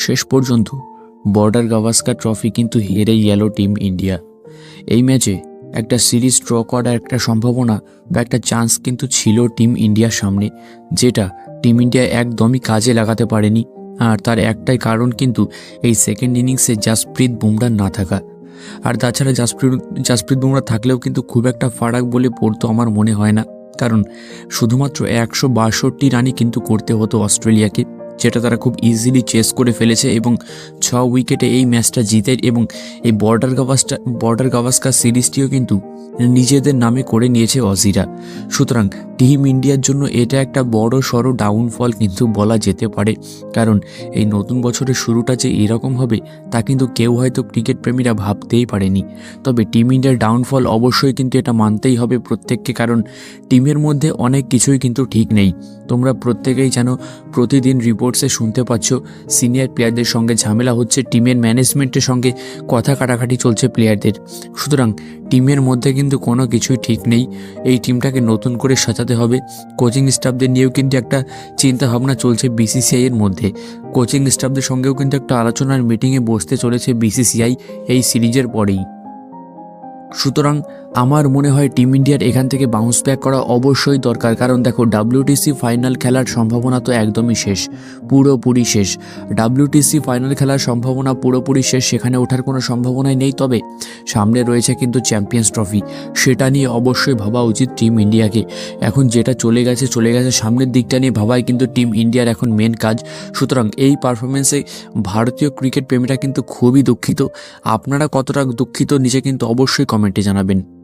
শেষ পর্যন্ত border Gavaskar trophy কিন্তু হেরেই গেল টিম ইন্ডিয়া। এই ম্যাচে একটা সিরিজ ড্র করার একটা সম্ভাবনা বা একটা চান্স কিন্তু ছিল টিম ইন্ডিয়ার সামনে, যেটা টিম ইন্ডিয়া একদমই কাজে লাগাতে পারেনি। আর তার একটাই কারণ কিন্তু এই সেকেন্ড ইনিংসে জাসপ্রীত বুমরার না থাকা। আর তাছাড়া জাসপ্রীত জাসপ্রীত বুমরা থাকলেও কিন্তু খুব একটা ফারাক বলে পড়তো আমার মনে হয় না। কারণ শুধুমাত্র একশো বাষট্টি রানই কিন্তু করতে হতো অস্ট্রেলিয়াকে। যেটা তারা খুব ইজিলি চেস করে ফেলেছে এবং ছ উইকেটে এই ম্যাচটা জিতে এবং এই বর্ডার গাভাসটা বর্ডার গাভাস্কার সিরিজটিও কিন্তু নিজেদের নামে করে নিয়েছে অজিরা সুতরাং টিম ইন্ডিয়ার জন্য এটা একটা বড় সড়ো ডাউনফল কিন্তু বলা যেতে পারে। কারণ এই নতুন বছরের শুরুটা যে এরকম হবে, তা কিন্তু কেউ হয়তো ক্রিকেট প্রেমীরা ভাবতেই পারেনি। তবে টিম ইন্ডিয়ার ডাউনফল অবশ্যই কিন্তু এটা মানতেই হবে প্রত্যেককে, কারণ টিমের মধ্যে অনেক কিছুই কিন্তু ঠিক নেই। তোমরা প্রত্যেকেই জানো, প্রতিদিন রিপোর্টসে শুনতে পাচ্ছ সিনিয়র প্লেয়ারদের সঙ্গে ঝামেলা হচ্ছে টিমের ম্যানেজমেন্টের সঙ্গে কথা কাটাকাটি চলছে প্লেয়ারদের সুতরাং টিমের মধ্যে কিন্তু কোনো কিছুই ঠিক নেই। এই টিমটাকে নতুন করে সাজাতে হবে। কোচিং স্টাফদের নিয়েও কিন্তু একটা চিন্তা ভাবনা চলছে বিসিসিআই এর মধ্যে। কোচিং স্টাফদের সঙ্গেও কিন্তু একটা আলোচনার মিটিংয়ে বসতে চলেছে বিসিসিআই এই সিরিজের পরেই। সুতরাং আমার মনে হয় টিম ইন্ডিয়ার এখান থেকে বাউন্স ব্যাক করা অবশ্যই দরকার। কারণ দেখো ডাব্লিউটিসি ফাইনাল খেলার সম্ভাবনা তো একদমই শেষ, পুরোপুরি শেষ। ডাব্লিউটিসি ফাইনাল খেলার সম্ভাবনা পুরোপুরি শেষ, সেখানে ওঠার কোনো সম্ভাবনাই নেই। তবে সামনে রয়েছে কিন্তু চ্যাম্পিয়ন্স ট্রফি সেটা নিয়ে অবশ্যই ভাবা উচিত টিম ইন্ডিয়াকে। এখন যেটা চলে গেছে চলে গেছে সামনের দিকটা নিয়ে ভাবাই কিন্তু টিম ইন্ডিয়ার এখন মেন কাজ। সুতরাং এই পারফরমেন্সে ভারতীয় ক্রিকেট প্রেমীরা কিন্তু খুবই দুঃখিত। আপনারা কতটা দুঃখিত, নিজে কিন্তু অবশ্যই কমেন্টে জানাবেন।